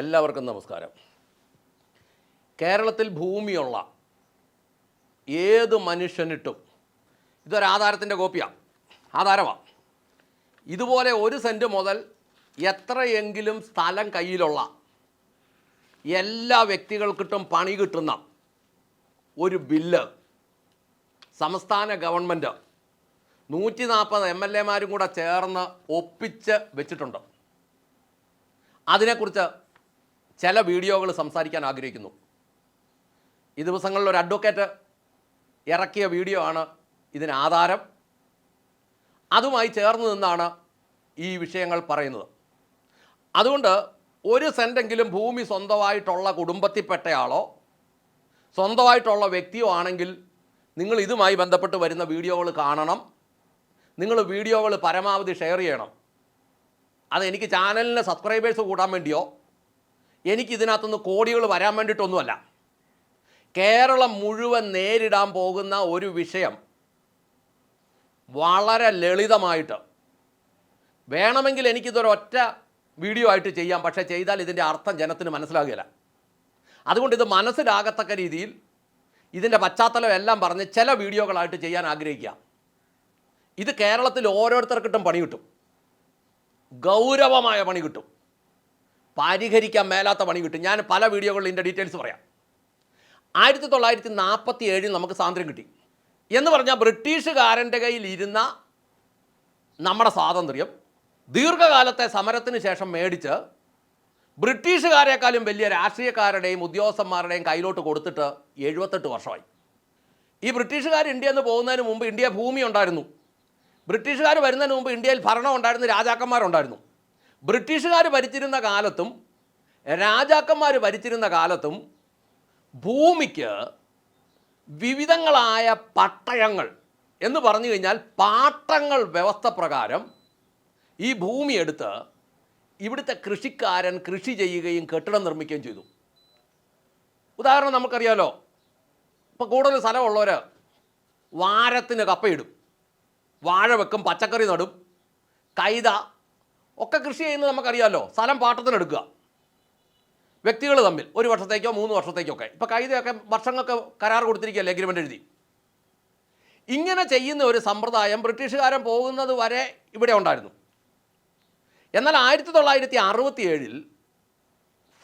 എല്ലാവർക്കും നമസ്കാരം. കേരളത്തിൽ ഭൂമിയുള്ള ഏത് മനുഷ്യനിട്ടും ഇതൊരാധാരത്തിന്റെ കോപ്പിയാണ് ആധാരമാണ് ഇതുപോലെ ഒരു സെന്റ് മുതൽ എത്രയെങ്കിലും സ്ഥലം കയ്യിലുള്ള എല്ലാ വ്യക്തികൾക്കിട്ടും പണി കിട്ടുന്ന ഒരു ബില്ല് സംസ്ഥാന ഗവൺമെന്റ് നൂറ്റി നാൽപ്പത് എം എൽ എമാരും കൂടെ ചേർന്ന് ഒപ്പിച്ച് വെച്ചിട്ടുണ്ട്. അതിനെക്കുറിച്ച് ചില വീഡിയോകൾ സംസാരിക്കാൻ ആഗ്രഹിക്കുന്നു. ഈ ദിവസങ്ങളിൽ ഒരു അഡ്വക്കേറ്റ് ഇറക്കിയ വീഡിയോ ആണ് ഇതിന് ആധാരം. അതുമായി ചേർന്ന് നിന്നാണ് ഈ വിഷയങ്ങൾ പറയുന്നത്. അതുകൊണ്ട് ഒരു സെന്റെങ്കിലും ഭൂമി സ്വന്തമായിട്ടുള്ള കുടുംബത്തിൽപ്പെട്ടയാളോ സ്വന്തമായിട്ടുള്ള വ്യക്തിയോ ആണെങ്കിൽ നിങ്ങൾ ഇതുമായി ബന്ധപ്പെട്ട് വരുന്ന വീഡിയോകൾ കാണണം. നിങ്ങൾ വീഡിയോകൾ പരമാവധി ഷെയർ ചെയ്യണം. അതെനിക്ക് ചാനലിന് സബ്സ്ക്രൈബേഴ്സ് കൂടാൻ വേണ്ടിയോ എനിക്ക് ഇതിനകത്തുനിന്ന് കോടികൾ വരാൻ വേണ്ടിയിട്ടൊന്നുമല്ല. കേരളം മുഴുവൻ നേരിടാൻ പോകുന്ന ഒരു വിഷയം വളരെ ലളിതമായിട്ട് വേണമെങ്കിൽ എനിക്കിതൊരൊറ്റ വീഡിയോ ആയിട്ട് ചെയ്യാം പക്ഷേ ചെയ്താൽ ഇതിന്റെ അർത്ഥം ജനത്തിന് മനസ്സിലാകുകയില്ല. അതുകൊണ്ട് ഇത് മനസ്സിലാകത്തക്ക രീതിയിൽ ഇതിന്റെ പശ്ചാത്തലം എല്ലാം പറഞ്ഞ് ചില വീഡിയോകളായിട്ട് ചെയ്യാൻ ആഗ്രഹിക്കുക. ഇത് കേരളത്തിൽ ഓരോരുത്തർക്കിട്ടും പണി കിട്ടും. ഗൗരവമായ പണി കിട്ടും. പരിഹരിക്കാൻ മേലാത്ത പണി കിട്ടും. ഞാൻ പല വീഡിയോകളിൽ ഇതിന്റെ ഡീറ്റെയിൽസ് പറയാം. ആയിരത്തി തൊള്ളായിരത്തി നാൽപ്പത്തി ഏഴിൽ നമുക്ക് സ്വാതന്ത്ര്യം കിട്ടി. എന്ന് പറഞ്ഞാൽ ബ്രിട്ടീഷുകാരന്റെ കയ്യിൽ ഇരുന്ന നമ്മുടെ സ്വാതന്ത്ര്യം ദീർഘകാലത്തെ സമരത്തിന് ശേഷം മേടിച്ച് ബ്രിട്ടീഷുകാരെക്കാളും വലിയ രാഷ്ട്രീയക്കാരുടെയും ഉദ്യോഗസ്ഥന്മാരുടെയും കയ്യിലോട്ട് കൊടുത്തിട്ട് എഴുപത്തെട്ട് വർഷമായി. ഈ ബ്രിട്ടീഷുകാർ ഇന്ത്യയിൽ നിന്ന് പോകുന്നതിന് മുമ്പ് ഇന്ത്യ ഭൂമി ഉണ്ടായിരുന്നു. ബ്രിട്ടീഷുകാർ വരുന്നതിന് മുമ്പ് ഇന്ത്യയിൽ ഭരണം ഉണ്ടായിരുന്നു രാജാക്കന്മാരുണ്ടായിരുന്നു. ബ്രിട്ടീഷുകാർ ഭരിച്ചിരുന്ന കാലത്തും രാജാക്കന്മാർ ഭരിച്ചിരുന്ന കാലത്തും ഭൂമിക്ക് വിവിധങ്ങളായ പട്ടയങ്ങൾ എന്ന് പറഞ്ഞു കഴിഞ്ഞാൽ പാട്ടങ്ങൾ വ്യവസ്ഥ പ്രകാരം ഈ ഭൂമി എടുത്ത് ഇവിടുത്തെ കൃഷിക്കാരൻ കൃഷി ചെയ്യുകയും കെട്ടിടം നിർമ്മിക്കുകയും ചെയ്തു. ഉദാഹരണം നമുക്കറിയാലോ ഇപ്പോൾ കൂടുതൽ സ്ഥലമുള്ളവർ വാരത്തിന് കപ്പയിടും. വാഴ വെക്കും പച്ചക്കറി നടും. കൈത ഒക്കെ കൃഷി ചെയ്യുന്നത് നമുക്കറിയാമല്ലോ സ്ഥലം പാട്ടത്തിനെടുക്കുക വ്യക്തികൾ തമ്മിൽ. ഒരു വർഷത്തേക്കോ മൂന്ന് വർഷത്തേക്കോ ഒക്കെ. ഇപ്പോൾ കൈതയൊക്കെ വർഷങ്ങൾക്ക് കരാർ കൊടുത്തിരിക്കുകയല്ലേ എഗ്രിമെന്റ് എഴുതി. ഇങ്ങനെ ചെയ്യുന്ന ഒരു സമ്പ്രദായം ബ്രിട്ടീഷുകാരൻ പോകുന്നത് വരെ ഇവിടെ ഉണ്ടായിരുന്നു. എന്നാൽ ആയിരത്തി തൊള്ളായിരത്തി അറുപത്തി ഏഴിൽ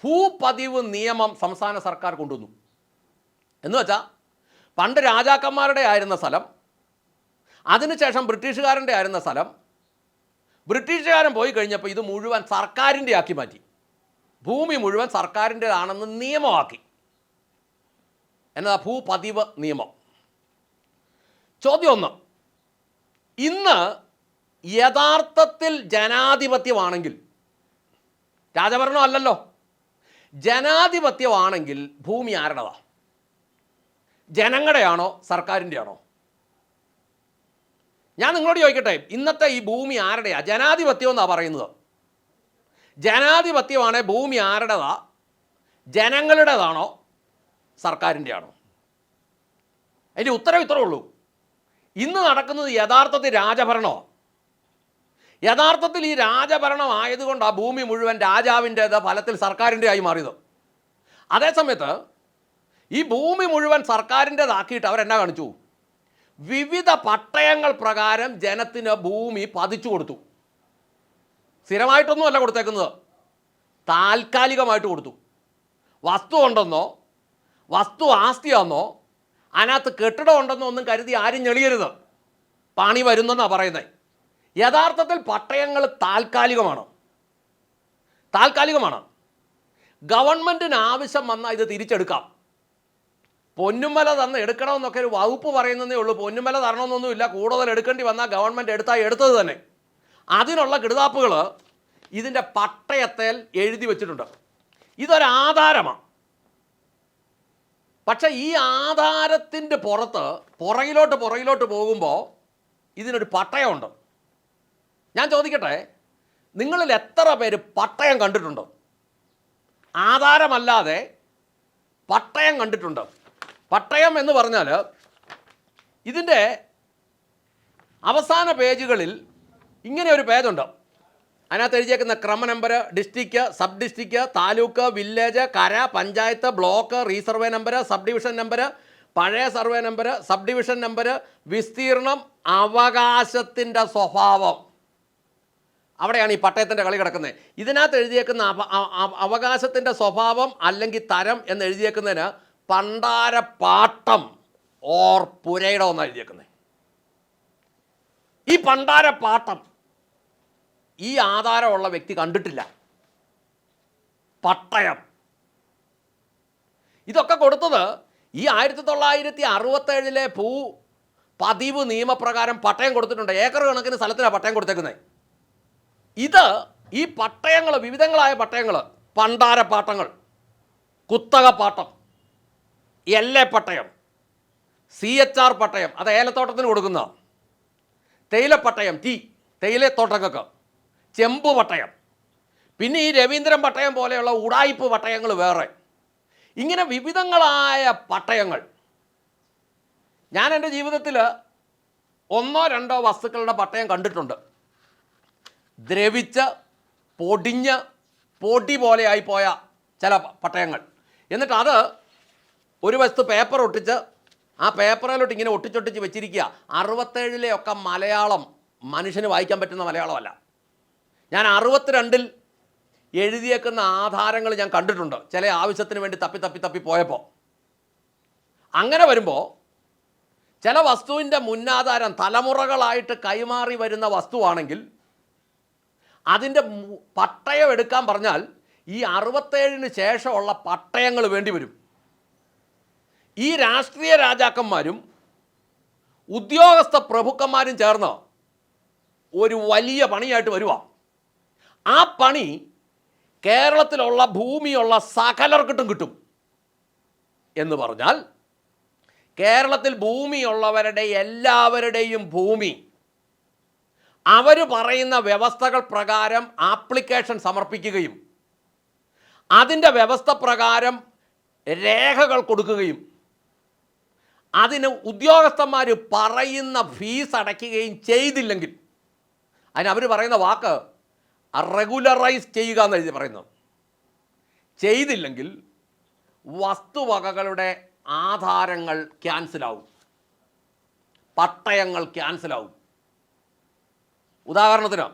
ഭൂപതിവ് നിയമം സംസ്ഥാന സർക്കാർ കൊണ്ടുവന്നു. എന്ന് വെച്ചാൽ പണ്ട് രാജാക്കന്മാരുടെ ആയിരുന്ന സ്ഥലം അതിനുശേഷം ബ്രിട്ടീഷുകാരന്റെ ആയിരുന്ന സ്ഥലം ബ്രിട്ടീഷുകാരൻ പോയി കഴിഞ്ഞപ്പോൾ ഇത് മുഴുവൻ സർക്കാരിന്റെ ആക്കി മാറ്റി. ഭൂമി മുഴുവൻ സർക്കാരിന്റെതാണെന്ന് നിയമമാക്കി. എന്നതാ ഭൂപതിവ് നിയമം. ചോദ്യം ഒന്ന്. ഇന്ന് യഥാർത്ഥത്തിൽ ജനാധിപത്യമാണെങ്കിൽ രാജഭരണം അല്ലല്ലോ. ജനാധിപത്യമാണെങ്കിൽ ഭൂമി ആരുടേതാ? ജനങ്ങളുടെയാണോ സർക്കാരിന്റെയാണോ? ഞാൻ നിങ്ങളോട് ചോദിക്കട്ടെ ഇന്നത്തെ ഈ ഭൂമി ആരുടെയാ ജനാധിപത്യം എന്നാണ് പറയുന്നത്. ജനാധിപത്യമാണ് ഭൂമി ആരുടേതാ? ജനങ്ങളുടേതാണോ? സർക്കാരിന്റെ ആണോ അതിന്റെ ഉത്തരം ഇത്രേ ഉള്ളൂ. ഇന്ന് നടക്കുന്നത് യഥാർത്ഥത്തിൽ രാജഭരണമോ യഥാർത്ഥത്തിൽ ഈ രാജഭരണം ആയതുകൊണ്ട് ആ ഭൂമി മുഴുവൻ രാജാവിന്റേത് ഫലത്തിൽ സർക്കാരിന്റെ ആയി മാറിയത്. അതേസമയത്ത് ഈ ഭൂമി മുഴുവൻ സർക്കാരിന്റേതാക്കിയിട്ട് അവരെന്നാ കാണിച്ചു? വിവിധ പട്ടയങ്ങൾ പ്രകാരം ജനത്തിന് ഭൂമി പതിച്ചു കൊടുത്തു. സ്ഥിരമായിട്ടൊന്നുമല്ല കൊടുത്തേക്കുന്നത്. താൽക്കാലികമായിട്ട് കൊടുത്തു. വസ്തു ഉണ്ടെന്നോ വസ്തു ആസ്തിയാണെന്നോ അതിനകത്ത് കെട്ടിടം ഉണ്ടെന്നോ ഒന്നും കരുതി ആരും ഞെളിയരുത്. പണി വരുന്നെന്നാണ് പറയുന്നത് യഥാർത്ഥത്തിൽ പട്ടയങ്ങൾ താൽക്കാലികമാണ്. താൽക്കാലികമാണ്. ഗവൺമെന്റിന് ആവശ്യം വന്നാൽ ഇത് തിരിച്ചെടുക്കാം. പൊന്നുമല തന്ന് എടുക്കണമെന്നൊക്കെ ഒരു വകുപ്പ് പറയുന്നതേ ഉള്ളൂ. പൊന്നുമല തരണമെന്നൊന്നുമില്ല. കൂടുതൽ എടുക്കേണ്ടി വന്നാൽ ഗവൺമെന്റ് എടുത്താൽ എടുത്തത് തന്നെ. അതിനുള്ള കിടുതാപ്പുകൾ ഇതിന്റെ പട്ടയത്തിൽ എഴുതി വെച്ചിട്ടുണ്ട്. ഇതൊരാധാരമാണ് പക്ഷെ ഈ ആധാരത്തിന്റെ പുറത്ത് പുറകിലോട്ട് പുറകിലോട്ട് പോകുമ്പോൾ ഇതിനൊരു പട്ടയമുണ്ട്. ഞാൻ ചോദിക്കട്ടെ നിങ്ങളിൽ എത്ര പേര് പട്ടയം കണ്ടിട്ടുണ്ട്? ആധാരമല്ലാതെ പട്ടയം കണ്ടിട്ടുണ്ട്. പട്ടയം എന്ന് പറഞ്ഞാൽ ഇതിന്റെ അവസാന പേജുകളിൽ ഇങ്ങനെ ഒരു പേജുണ്ട്. അതിനകത്ത് എഴുതിയേക്കുന്ന ക്രമ number district sub district taluk village കര panchayat block resurvey number sub division number പഴയ survey number sub division number വിസ്തീർണം അവകാശത്തിന്റെ സ്വഭാവം. അവിടെയാണ് ഈ പട്ടയത്തിന്റെ കളി കിടക്കുന്നത്. ഇതിനകത്ത് എഴുതിയേക്കുന്ന അവ അവ- അവകാശത്തിന്റെ സ്വഭാവം അല്ലെങ്കിൽ തരം എന്ന് എഴുതിയേക്കുന്നതിന് പണ്ടാര പാട്ടം ഓർ പുരയുടെ ഒന്നാണ് എഴുതിയേക്കുന്നത് ഈ പണ്ടാരപ്പാട്ടം ഈ ആധാരമുള്ള വ്യക്തി കണ്ടിട്ടില്ല. പട്ടയം. ഇതൊക്കെ കൊടുത്തത് ഈ ആയിരത്തി തൊള്ളായിരത്തി അറുപത്തേഴിലെ ഭൂ പതിവ് നിയമപ്രകാരം പട്ടയം കൊടുത്തിട്ടുണ്ട്. ഏക്കർ കണക്കിന് സ്ഥലത്തിനാണ് പട്ടയം കൊടുത്തേക്കുന്നത് ഇത് ഈ പട്ടയങ്ങൾ വിവിധങ്ങളായ പട്ടയങ്ങൾ പണ്ടാരപ്പാട്ടങ്ങൾ കുത്തകപ്പാട്ടം എൽ എ പട്ടയം സി എച്ച് ആർ പട്ടയം അത് ഏലത്തോട്ടത്തിന് കൊടുക്കുന്ന തേയിലപ്പട്ടയം ടി തേയിലത്തോട്ടങ്ങൾക്ക് ചെമ്പ് പട്ടയം. പിന്നെ ഈ രവീന്ദ്രൻ പട്ടയം പോലെയുള്ള ഉടായിപ്പ് പട്ടയങ്ങൾ വേറെ. ഇങ്ങനെ വിവിധങ്ങളായ പട്ടയങ്ങൾ. ഞാൻ എന്റെ ജീവിതത്തിൽ ഒന്നോ രണ്ടോ വസ്തുക്കളുടെ പട്ടയം കണ്ടിട്ടുണ്ട്. ദ്രവിച്ച് പൊടിഞ്ഞ് പൊടി പോലെയായി പോയ ചില പട്ടയങ്ങൾ. എന്നിട്ട് അത് ഒരു വസ്തു പേപ്പർ ഒട്ടിച്ച് ആ പേപ്പറിലോട്ട് ഇങ്ങനെ ഒട്ടിച്ചൊട്ടിച്ച് വെച്ചിരിക്കുക. അറുപത്തേഴിലെ ഒക്കെ മലയാളം മനുഷ്യന് വായിക്കാൻ പറ്റുന്ന മലയാളമല്ല. ഞാൻ അറുപത്തിരണ്ടിൽ എഴുതിയേക്കുന്ന ആധാരങ്ങൾ ഞാൻ കണ്ടിട്ടുണ്ട്. ചില ആവശ്യത്തിന് വേണ്ടി തപ്പി തപ്പി തപ്പി പോയപ്പോൾ അങ്ങനെ വരുമ്പോൾ ചില വസ്തുവിന്റെ മുന്നാധാരം തലമുറകളായിട്ട് കൈമാറി വരുന്ന വസ്തുവാണെങ്കിൽ അതിന്റെ പട്ടയം എടുക്കാൻ പറഞ്ഞാൽ ഈ അറുപത്തേഴിന് ശേഷമുള്ള പട്ടയങ്ങൾ വേണ്ടി വരും. ഈ രാഷ്ട്രീയ രാജാക്കന്മാരും ഉദ്യോഗസ്ഥ പ്രഭുക്കന്മാരും ചേർന്ന് ഒരു വലിയ പണിയായിട്ട് വരുക ആ പണി കേരളത്തിലുള്ള ഭൂമിയുള്ള സകലർക്കിട്ടും കിട്ടും. എന്ന് പറഞ്ഞാൽ കേരളത്തിൽ ഭൂമിയുള്ളവരുടെ എല്ലാവരുടെയും ഭൂമി അവർ പറയുന്ന വ്യവസ്ഥകൾ പ്രകാരം ആപ്ലിക്കേഷൻ സമർപ്പിക്കുകയും അതിന്റെ വ്യവസ്ഥ പ്രകാരം രേഖകൾ കൊടുക്കുകയും അതിന് ഉദ്യോഗസ്ഥന്മാർ പറയുന്ന ഫീസ് അടയ്ക്കുകയും ചെയ്തില്ലെങ്കിൽ അതിന് അവർ പറയുന്ന വാക്ക് റെഗുലറൈസ് ചെയ്യുക എന്ന് എഴുതി പറയുന്നു ചെയ്തില്ലെങ്കിൽ വസ്തുവകകളുടെ ആധാരങ്ങൾ ക്യാൻസലാവും പട്ടയങ്ങൾ ക്യാൻസലാവും ഉദാഹരണത്തിന്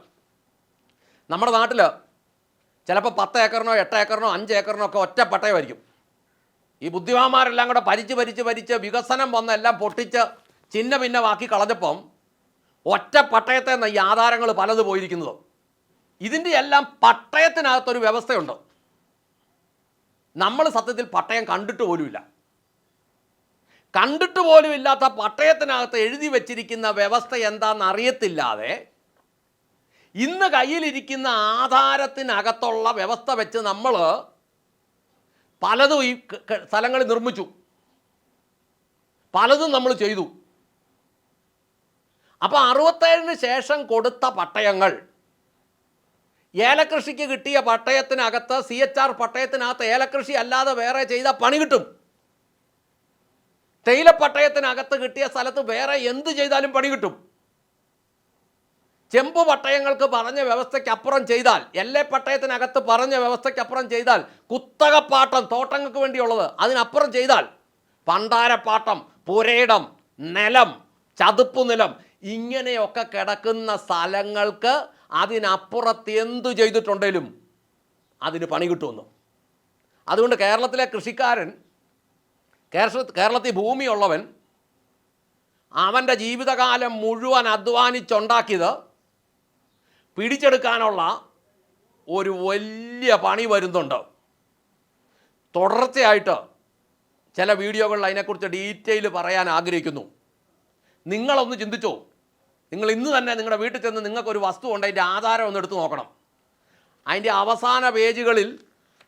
നമ്മുടെ നാട്ടിൽ ചിലപ്പോൾ പത്ത് ഏക്കറിനോ എട്ട് ഏക്കറിനോ അഞ്ച് ഏക്കറിനോ ഒക്കെ ഒറ്റ പട്ടയമായിരിക്കും. ഈ ബുദ്ധിമാന്മാരെല്ലാം കൂടെ ഭരിച്ച് ഭരിച്ച് ഭരിച്ച് വികസനം വന്ന് എല്ലാം പൊട്ടിച്ച് ചിന്ന ഭിന്നമാക്കി കളഞ്ഞപ്പം ഒറ്റ പട്ടയത്തെ ഈ ആധാരങ്ങൾ പലത് പോയിരിക്കുന്നത്. ഇതിന്റെ എല്ലാം പട്ടയത്തിനകത്തൊരു വ്യവസ്ഥയുണ്ട്. നമ്മൾ സത്യത്തിൽ പട്ടയം കണ്ടിട്ട് പോലുമില്ല. കണ്ടിട്ട് പോലും ഇല്ലാത്ത പട്ടയത്തിനകത്ത് എഴുതി വച്ചിരിക്കുന്ന വ്യവസ്ഥ എന്താണെന്ന് അറിയത്തില്ലാതെ ഇന്ന് കയ്യിലിരിക്കുന്ന ആധാരത്തിനകത്തുള്ള വ്യവസ്ഥ വെച്ച് നമ്മൾ പലതും ഈ സ്ഥലങ്ങൾ നിർമ്മിച്ചു. പലതും നമ്മൾ ചെയ്തു. അപ്പോൾ അറുപത്തേഴിന് ശേഷം കൊടുത്ത പട്ടയങ്ങൾ. ഏലകൃഷിക്ക് കിട്ടിയ പട്ടയത്തിനകത്ത് സി എച്ച് ആർ പട്ടയത്തിനകത്ത് ഏലകൃഷി അല്ലാതെ വേറെ ചെയ്ത പണി കിട്ടും. തേയില പട്ടയത്തിനകത്ത് കിട്ടിയ സ്ഥലത്ത് വേറെ എന്ത് ചെയ്താലും പണി കിട്ടും. ചെമ്പ് പട്ടയങ്ങൾക്ക് പറഞ്ഞ വ്യവസ്ഥയ്ക്കപ്പുറം ചെയ്താൽ എല്ലേ പട്ടയത്തിനകത്ത് പറഞ്ഞ വ്യവസ്ഥയ്ക്കപ്പുറം ചെയ്താൽ കുത്തകപ്പാട്ടം തോട്ടങ്ങൾക്ക് വേണ്ടിയുള്ളത്. അതിനപ്പുറം ചെയ്താൽ പണ്ടാരപ്പാട്ടം പുരയിടം നിലം ചതുപ്പ് നിലം ഇങ്ങനെയൊക്കെ കിടക്കുന്ന സ്ഥലങ്ങൾക്ക് അതിനപ്പുറത്ത് എന്തു ചെയ്തിട്ടുണ്ടെങ്കിലും അതിന് പണി കിട്ടുമെന്ന്. അതുകൊണ്ട് കേരളത്തിലെ കൃഷിക്കാരൻ കേരള കേരളത്തിൽ ഭൂമിയുള്ളവൻ അവന്റെ ജീവിതകാലം മുഴുവൻ അധ്വാനിച്ചുണ്ടാക്കിയത് പിടിച്ചെടുക്കാനുള്ള ഒരു വലിയ പണി വരുന്നുണ്ട്. തുടർച്ചയായിട്ട് ചില വീഡിയോകളിൽ അതിനെക്കുറിച്ച് ഡീറ്റെയിൽ പറയാൻ ആഗ്രഹിക്കുന്നു. നിങ്ങളൊന്ന് ചിന്തിച്ചോ. നിങ്ങൾ ഇന്ന് തന്നെ നിങ്ങളുടെ വീട്ടിൽ ചെന്ന് നിങ്ങൾക്കൊരു വസ്തു ഉണ്ട് അതിന്റെ ആധാരം ഒന്ന് എടുത്ത് നോക്കണം. അതിന്റെ അവസാന പേജുകളിൽ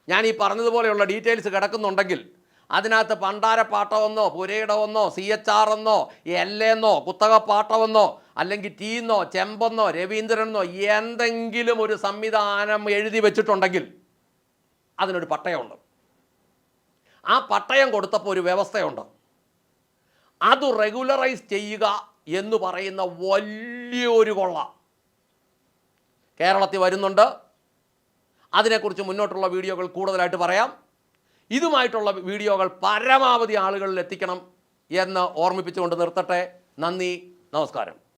ഞാൻ ഈ പറഞ്ഞതുപോലെയുള്ള ഡീറ്റെയിൽസ് കിടക്കുന്നുണ്ടെങ്കിൽ അതിനകത്ത് പണ്ടാരപ്പാട്ടമെന്നോ പുരയിടമെന്നോ സി എച്ച് ആർ എന്നോ എൽ എന്നോ കുത്തകപ്പാട്ടമെന്നോ അല്ലെങ്കിൽ ടീന്നോ ചെമ്പെന്നോ രവീന്ദ്രനെന്നോ എന്തെങ്കിലും ഒരു സംവിധാനം എഴുതി വെച്ചിട്ടുണ്ടെങ്കിൽ അതിനൊരു പട്ടയമുണ്ട്. ആ പട്ടയം കൊടുത്തപ്പോൾ ഒരു വ്യവസ്ഥയുണ്ട്. അത് റെഗുലറൈസ് ചെയ്യുക എന്ന് പറയുന്ന വലിയൊരു കൊള്ള. കേരളത്തിൽ വരുന്നുണ്ട്. അതിനെക്കുറിച്ച് മുന്നോട്ടുള്ള വീഡിയോകൾ കൂടുതലായിട്ട് പറയാം. ഇതുമായിട്ടുള്ള വീഡിയോകൾ പരമാവധി ആളുകളിൽ എത്തിക്കണം എന്ന് ഓർമ്മിപ്പിച്ചുകൊണ്ട് നിർത്തട്ടെ. നന്ദി നമസ്കാരം.